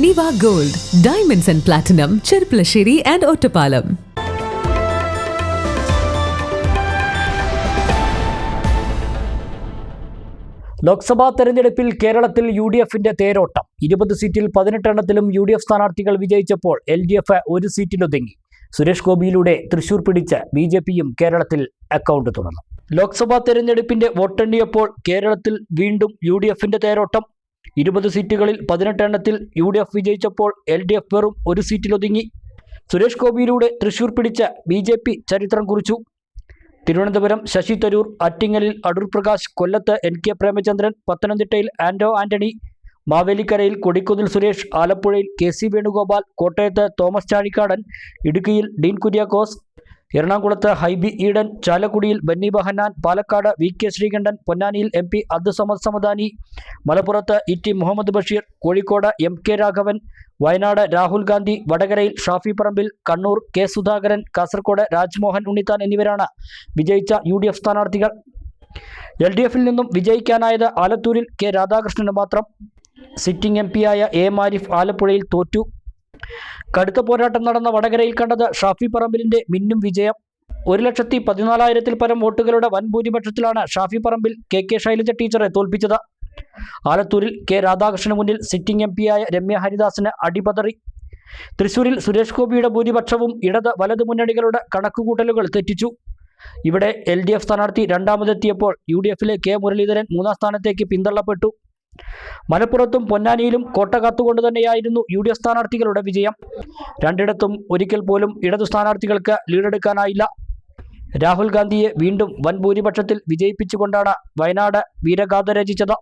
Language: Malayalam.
Niva gold diamonds and platinum Cherpulassery and Ottapalam Lok Sabha തെരഞ്ഞെടുപ്പിൽ കേരളത്തിൽ യു ഡി എഫിന്റെ തേരോട്ടം. ഇരുപത് സീറ്റിൽ പതിനെട്ടെണ്ണത്തിലും യു ഡി എഫ് സ്ഥാനാർത്ഥികൾ വിജയിച്ചപ്പോൾ എൽ ഡി എഫ് ഒരു സീറ്റിലൊതുങ്ങി. സുരേഷ് ഗോപിയിലൂടെ തൃശൂർ പിടിച്ച് ബി ജെ പിയും കേരളത്തിൽ അക്കൗണ്ട് തുറന്നു. ലോക്സഭാ തെരഞ്ഞെടുപ്പിന്റെ വോട്ടെണ്ണിയപ്പോൾ കേരളത്തിൽ വീണ്ടും യു ഡി എഫിന്റെ തേരോട്ടം ഇരുപത് സീറ്റുകളിൽ പതിനെട്ടെണ്ണത്തിൽ യു ഡി എഫ് വിജയിച്ചപ്പോൾ എൽ ഡി എഫ് വെറും ഒരു സീറ്റിലൊതുങ്ങി. സുരേഷ് ഗോപിയിലൂടെ തൃശൂർ പിടിച്ച ബി ജെ പി ചരിത്രം കുറിച്ചു. തിരുവനന്തപുരം ശശി തരൂർ ആറ്റിങ്ങലിൽ അടൂർ പ്രകാശ് കൊല്ലത്ത് എൻ കെ പ്രേമചന്ദ്രൻ പത്തനംതിട്ടയിൽ ആൻഡോ ആന്റണി മാവേലിക്കരയിൽ കൊടിക്കുന്നിൽ സുരേഷ് ആലപ്പുഴയിൽ കെ സി വേണുഗോപാൽ കോട്ടയത്ത് തോമസ് ചാഴിക്കാടൻ ഇടുക്കിയിൽ ഡീൻ കുര്യാക്കോസ് എറണാകുളത്ത് ഹൈബി ഈഡൻ ചാലക്കുടിയിൽ ബന്നി ബഹന്നാൻ പാലക്കാട് വി കെ ശ്രീകണ്ഠൻ പൊന്നാനിയിൽ എം പി അബ്ദുസമദ് സമദാനി മലപ്പുറത്ത് E T Muhammed Basheer Kozhikode M K Raghavan Wayanad Rahul Gandhi വടകരയിൽ ഷാഫി പറമ്പിൽ കണ്ണൂർ കെ സുധാകരൻ കാസർകോട് രാജ്മോഹൻ ഉണ്ണിത്താൻ എന്നിവരാണ് വിജയിച്ച യു ഡി എഫ് സ്ഥാനാർത്ഥികൾ. എൽ ഡി എഫിൽ നിന്നും വിജയിക്കാനായത് ആലത്തൂരിൽ കെ രാധാകൃഷ്ണന് മാത്രം. സിറ്റിംഗ് എം പിയായ എ മാരിഫ് ആലപ്പുഴയിൽ തോറ്റു. കടുത്ത പോരാട്ടം നടന്ന വടകരയിൽ കണ്ടത് ഷാഫി പറമ്പിലിന്റെ മിന്നും വിജയം. ഒരു ലക്ഷത്തി പതിനാലായിരത്തിൽ പരം വോട്ടുകളുടെ വൻ ഭൂരിപക്ഷത്തിലാണ് ഷാഫി പറമ്പിൽ കെ കെ ശൈലജ ടീച്ചറെ തോൽപ്പിച്ചത്. ആലത്തൂരിൽ കെ രാധാകൃഷ്ണന് മുന്നിൽ സിറ്റിംഗ് എം പിയായ രമ്യ ഹരിദാസിന് അടിപതറി. തൃശൂരിൽ സുരേഷ് ഗോപിയുടെ ഭൂരിപക്ഷവും ഇടത് വലത് മുന്നണികളുടെ കണക്കുകൂട്ടലുകൾ തെറ്റിച്ചു. ഇവിടെ എൽ ഡി എഫ് സ്ഥാനാർത്ഥി രണ്ടാമതെത്തിയപ്പോൾ യു ഡി എഫിലെ കെ മുരളീധരൻ മൂന്നാം സ്ഥാനത്തേക്ക് പിന്തള്ളപ്പെട്ടു. മലപ്പുറത്തും പൊന്നാനിയിലും കോട്ട കാത്തുകൊണ്ട് തന്നെയായിരുന്നു യു ഡി എഫ് സ്ഥാനാർത്ഥികളുടെ വിജയം. രണ്ടിടത്തും ഒരിക്കൽ പോലും ഇടതു സ്ഥാനാർത്ഥികൾക്ക് ലീഡെടുക്കാനായില്ല. രാഹുൽ ഗാന്ധിയെ വീണ്ടും വൻ ഭൂരിപക്ഷത്തിൽ വിജയിപ്പിച്ചുകൊണ്ടാണ് വയനാട് വീരഗാഥ രചിച്ചത്.